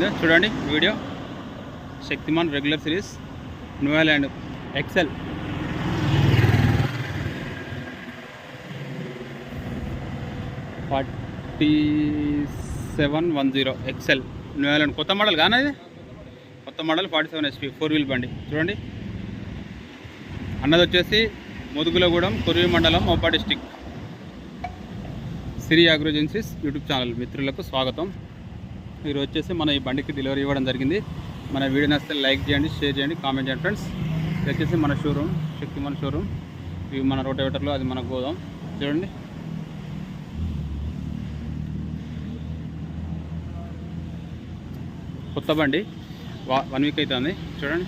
జరిగిందో చూడండి video. Shaktiman regular series. న్యూయల్ Excel. Forty seven one zero Excel. న్యూయల్ కొత్త model కానీ ఇది? కొత్త model forty seven HP four wheel బండి. చూడండి. అన్నది వచ్చేసి ముదుగులగూడెం కొరివి మండలం Mopa district. Siri agro agencies YouTube channel మిత్రులకు స్వాగతం. మీరు వచ్చేసి మన ఈ బండికి డెలివరీ ఇవ్వడం జరిగింది. మన వీడియో నచ్చితే లైక్ చేయండి షేర్ చేయండి కామెంట్ చేయండి ఫ్రెండ్స్. ఇది వచ్చేసి మన షోరూమ్ శక్తి మన షోరూమ్ ఇవి మన రోటేవేటర్లో అది మన గోదాం. చూడండి. కొత్త బండి. వా వన్ వీక్ అవుతుంది. చూడండి.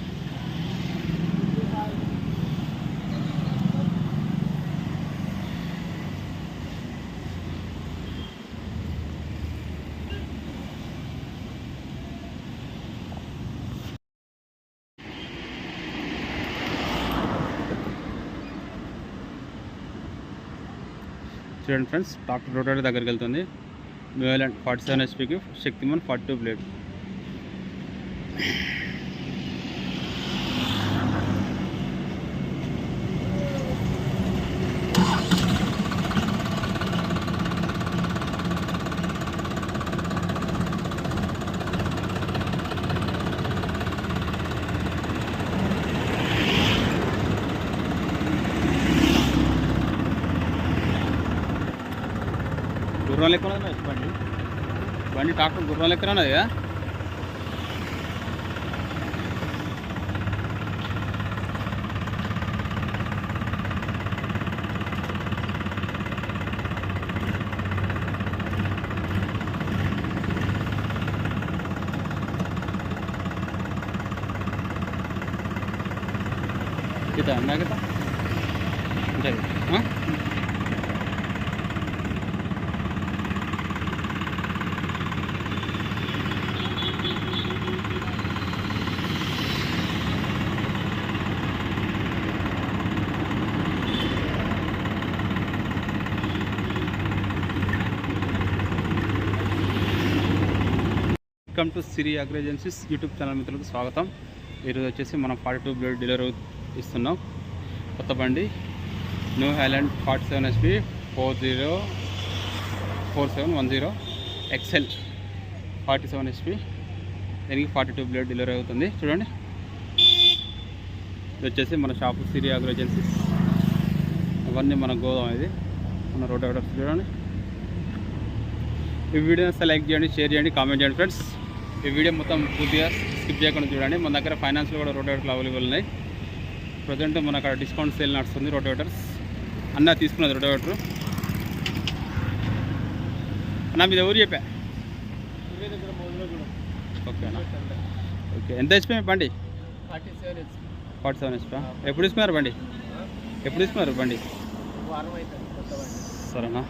చూడండి ఫ్రెండ్స్ డాక్టర్ రోటర్ దగ్గరికి వెళ్తుంది. న్యూలాండ్ ఫార్టీ సెవెన్ హెచ్పీకి శక్తిమన్ ఫార్టీ టూ ప్లేట్ గుర్రం లెక్క ఉన్నది మరి బండి బండి ట్రాక్టర్ గుర్రం లెక్క ఉన్నది కదా kita enggak kita jadi welcome to Siri agro agencies YouTube channel మిత్రులకు స్వాగతం. ఈరోజు వచ్చేసి మనం ఫార్టీ టూ బ్లేడ్ డీలర్ ఇస్తున్నాం. కొత్త బండి new Holland forty seven SP four zero four seven one zero Excel forty seven SP. దీనికి ఫార్టీ టూ బ్లేడ్ డెలివరీ అవుతుంది. చూడండి. ఇది వచ్చేసి మన షాపు సిరి అగ్రో ఏజెన్సీస్ అవన్నీ మన గోదాం ఇది. మన రోడ్ ఆర్డర్స్ చూడండి. ఈ వీడియో లైక్ చేయండి షేర్ చేయండి కామెంట్ చేయండి ఫ్రెండ్స్. ఈ వీడియో మొత్తం పూర్తిగా స్కిప్ చేయకుండా చూడండి. మన దగ్గర ఫైనాన్స్లో కూడా రోటోవేటర్లు అవైలబుల్ ఉన్నాయి. ప్రజెంట్ మన అక్కడ డిస్కౌంట్ సేల్ నడుస్తుంది రోటోవేటర్స్ అన్న తీసుకున్నది రోటోవేటర్ అన్న మీద ఎవరు చెప్పా? ఓకే అన్న. ఓకే ఎంత హెచ్పి బండి? ఫార్టీ సెవెన్ హెచ్పి ఎప్పుడు తీసుకున్నారు బండి? ఎప్పుడు కొత్త బండి. సరేనా.